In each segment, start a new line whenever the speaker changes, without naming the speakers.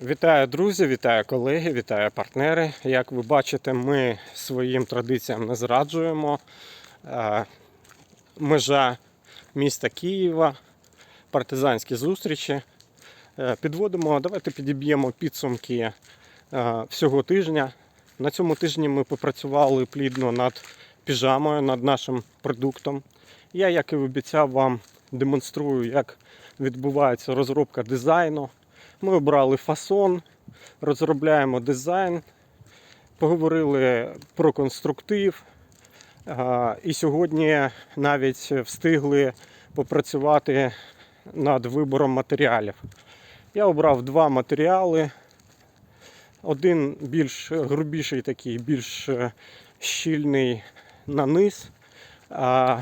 Вітаю друзі, вітаю колеги, вітаю партнери. Як ви бачите, ми своїм традиціям не зраджуємо. Е, Межа міста Києва, партизанські зустрічі. Е, Підводимо, давайте підіб'ємо підсумки е, всього тижня. На цьому тижні ми попрацювали плідно над піжамою, над нашим продуктом. Я, як і обіцяв, вам демонструю, як відбувається розробка дизайну. Ми обрали фасон, розробляємо дизайн, поговорили про конструктив. І сьогодні навіть встигли попрацювати над вибором матеріалів. Я обрав два матеріали. Один більш грубіший, такий, більш е, щільний на низ. А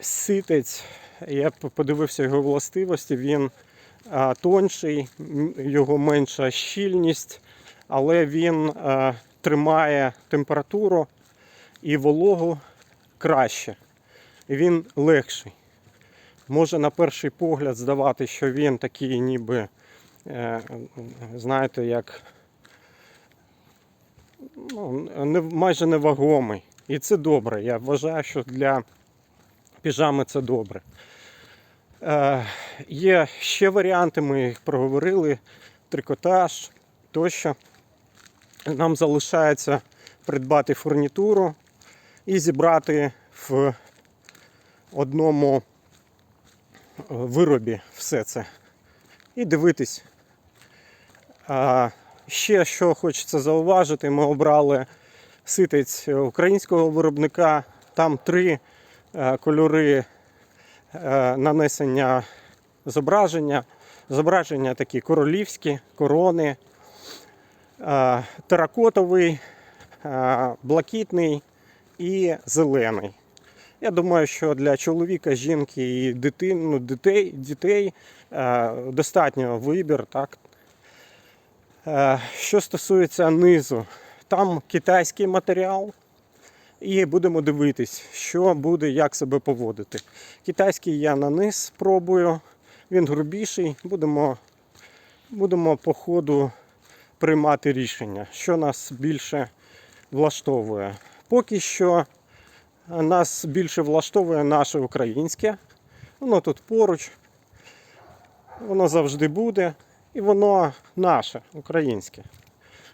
ситець, я подивився його властивості, він тонший, його менша щільність, але він тримає температуру і вологу краще. Він легший. Може на перший погляд здавати, що він такий ніби, е, знаєте, як ну, майже невагомий. І це добре. Я вважаю, що для піжами це добре. Е, є ще варіанти, ми їх проговорили: трикотаж тощо. Нам залишається придбати фурнітуру і зібрати в одному е, виробі все це. І дивитись. Ще що хочеться зауважити, ми обрали ситець українського виробника. Там три е, кольори нанесення зображення. Зображення такі королівські, корони, е, теракотовий, е, блакитний і зелений. Я думаю, що для чоловіка, жінки і дитин, ну, дітей, дітей е, достатньо вибір. Так? Е, що стосується низу, там китайський матеріал. І будемо дивитись, що буде, як себе поводити. Китайський я на низ спробую, він грубіший. Будемо, будемо по ходу приймати рішення, що нас більше влаштовує. Поки що нас більше влаштовує наше українське. Воно тут поруч, воно завжди буде, і воно наше, українське.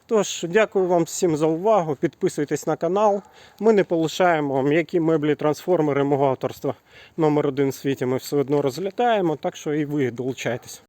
Тож, дякую вам всім за увагу. Підписуйтесь на канал. Ми не полишаємо м'які меблі трансформери мого авторства номер один в світі. Ми все одно розглядаємо, так що і ви долучайтесь.